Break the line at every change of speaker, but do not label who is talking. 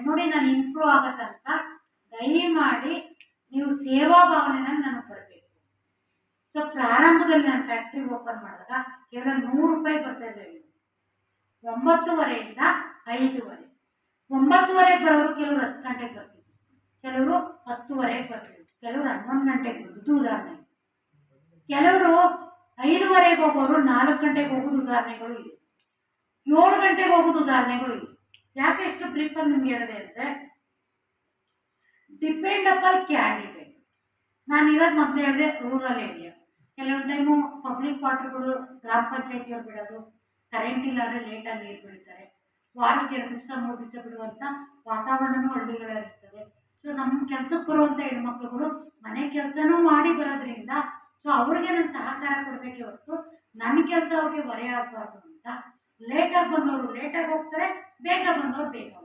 ನೋಡಿ, ನಾನು ಇಂಪ್ರೂವ್ ಆಗೋ ತನಕ ದಯಮಾಡಿ ನೀವು ಸೇವಾ ಭಾವನೆನ ನನಗೆ ಬರಬೇಕು ಸೊ ಪ್ರಾರಂಭದಲ್ಲಿ ನಾನು ಫ್ಯಾಕ್ಟ್ರಿ ಓಪನ್ ಮಾಡಿದಾಗ ಕೇವಲ ನೂರು ರೂಪಾಯಿ ಬರ್ತಾ ಇದ್ದೆ ಒಂಬತ್ತುವರೆಯಿಂದ ಐದುವರೆ. ಒಂಬತ್ತುವರೆಗೆ ಬರೋರು ಕೆಲವರು ಹತ್ತು ಗಂಟೆಗೆ ಬರ್ತಿದ್ರು. ಕೆಲವರು ಹತ್ತುವರೆಗೆ ಬರ್ತಿದ್ರು. ಕೆಲವರು ಹನ್ನೊಂದು ಗಂಟೆಗೆ ಬರೋದು ಉದಾಹರಣೆ. ಕೆಲವರು ಐದುವರೆಗೆ ಹೋಗೋರು ನಾಲ್ಕು ಗಂಟೆಗೆ ಹೋಗೋದು ಉದಾಹರಣೆಗಳು ಇದೆ ಏಳು ಗಂಟೆಗೆ ಹೋಗೋದು ಉದಾಹರಣೆಗಳು ಇದೆ ಯಾಕೆ ಎಷ್ಟು ಪ್ರೀಫರ್ ನಿಮ್ಗೆ ಹೇಳಿದೆ ಅಂದರೆ ಡಿಪೆಂಡ್ ಅಪಾನ್ ಕ್ಯಾಂಡಿಡೇಟ್ ನಾನು ಇರೋದು ಮೊದಲು ಹೇಳಿದೆ ರೂರಲ್ ಏರಿಯಾ ಕೆಲವೊಂದು ಟೈಮು ಪಬ್ಲಿಕ್ ವಾಟರ್ಗಳು ಗ್ರಾಮ ಪಂಚಾಯತಿಯವ್ರು ಬಿಡೋದು ಕರೆಂಟ್ ಇಲ್ಲ ಅಂದರೆ ಲೇಟಾಗಿ ನೀರು ಬಿಡ್ತಾರೆ ವಾರಕ್ಕೆ ಎರಡು ದಿವಸ, ಮೂರು ದಿವಸ ಬಿಡುವಂಥ ವಾತಾವರಣನೂ ಹಳ್ಳಿಗಳಲ್ಲಿರ್ತದೆ ಸೊ ನಮ್ಮ ಕೆಲಸಕ್ಕೆ ಬರುವಂಥ ಹೆಣ್ಮಕ್ಳುಗಳು ಮನೆ ಕೆಲಸನೂ ಮಾಡಿ ಬರೋದ್ರಿಂದ ಸೊ ಅವ್ರಿಗೆ ನಾನು ಸಹಕಾರ ಕೊಡಬೇಕೇ ಹೊರತು ನನ್ನ ಕೆಲಸ ಅವ್ರಿಗೆ ಹೊರೆ ಆಗಬಾರ್ದು ಅಂತ. ಲೇಟಾಗಿ ಬಂದವರು ಲೇಟಾಗಿ ಹೋಗ್ತಾರೆ ಬೇಗ ಬಂದವರು ಬೇಗ ಹೋಗ್ತಾರೆ